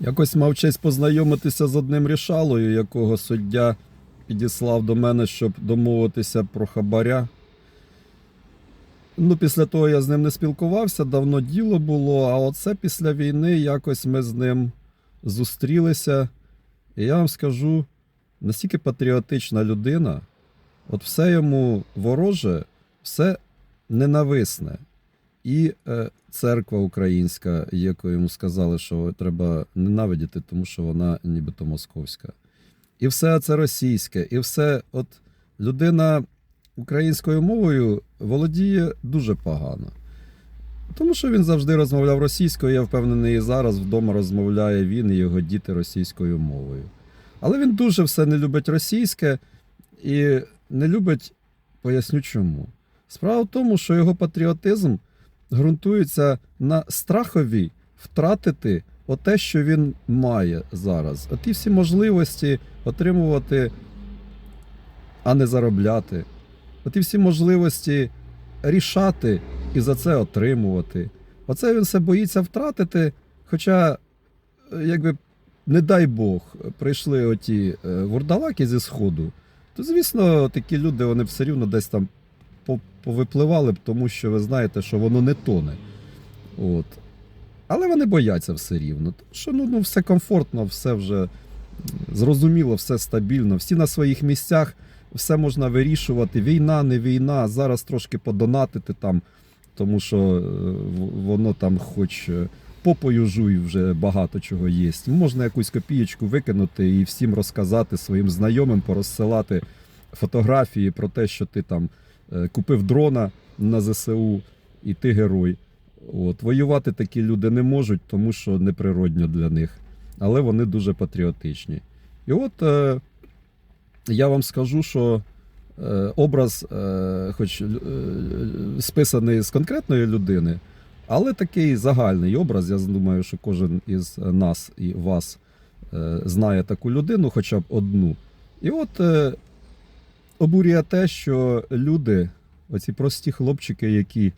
Якось мав честь познайомитися з одним рішалою, якого суддя підіслав до мене, щоб домовитися про хабаря. Ну, після того я з ним не спілкувався, давно діло було, а оце після війни якось ми з ним зустрілися. І я вам скажу, настільки патріотична людина, от все йому вороже, все ненависне. І е, церква українська, яку йому сказали, що треба ненавидіти, тому що вона нібито московська. І все це російське, і все, от людина українською мовою володіє дуже погано. Тому що він завжди розмовляв російською, я впевнений, і зараз вдома розмовляє він і його діти російською мовою. Але він дуже все не любить російське і не любить, поясню чому. Справа в тому, що його патріотизм ґрунтується на страхові втратити оте, що він має зараз. Оті всі можливості отримувати, а не заробляти. Оті всі можливості рішати і за це отримувати. Оце він все боїться втратити. Хоча, е, якби, не дай Бог, прийшли оті е, вурдалаки зі Сходу, то, звісно, такі люди вони все рівно десь там повипливали б, тому що ви знаєте, що воно не тоне. От. Але вони бояться все рівно. Тому що ну, ну, все комфортно, все вже зрозуміло, все стабільно, всі на своїх місцях, все можна вирішувати. Війна, не війна, зараз трошки подонатити там, тому що е, воно там хоч е, попою жуй вже багато чого є. Можна якусь копієчку викинути і всім розказати своїм знайомим, порозсилати фотографії про те, що ти там купив дрона на ЗСУ і ти герой. От, воювати такі люди не можуть, тому що неприродньо для них. Але вони дуже патріотичні. І от е, я вам скажу, що е, образ, е, хоч е, списаний з конкретної людини, але такий загальний образ. Я думаю, що кожен із нас і вас е, знає таку людину, хоча б одну. І от е, обурює те, що люди, оці прості хлопчики, які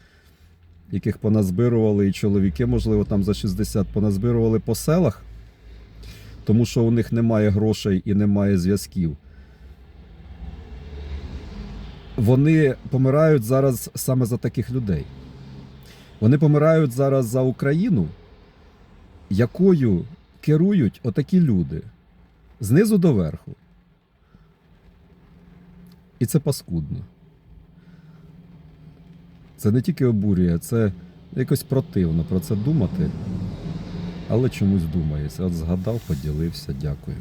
яких поназбирували, і чоловіки, можливо, там за 60 поназбирували по селах, тому що у них немає грошей і немає зв'язків. Вони помирають зараз саме за таких людей. Вони помирають зараз за Україну, якою керують отакі люди знизу до верху. І це паскудно. Це не тільки обурює, це якось противно про це думати. Але чомусь думається. От згадав, поділився, дякую.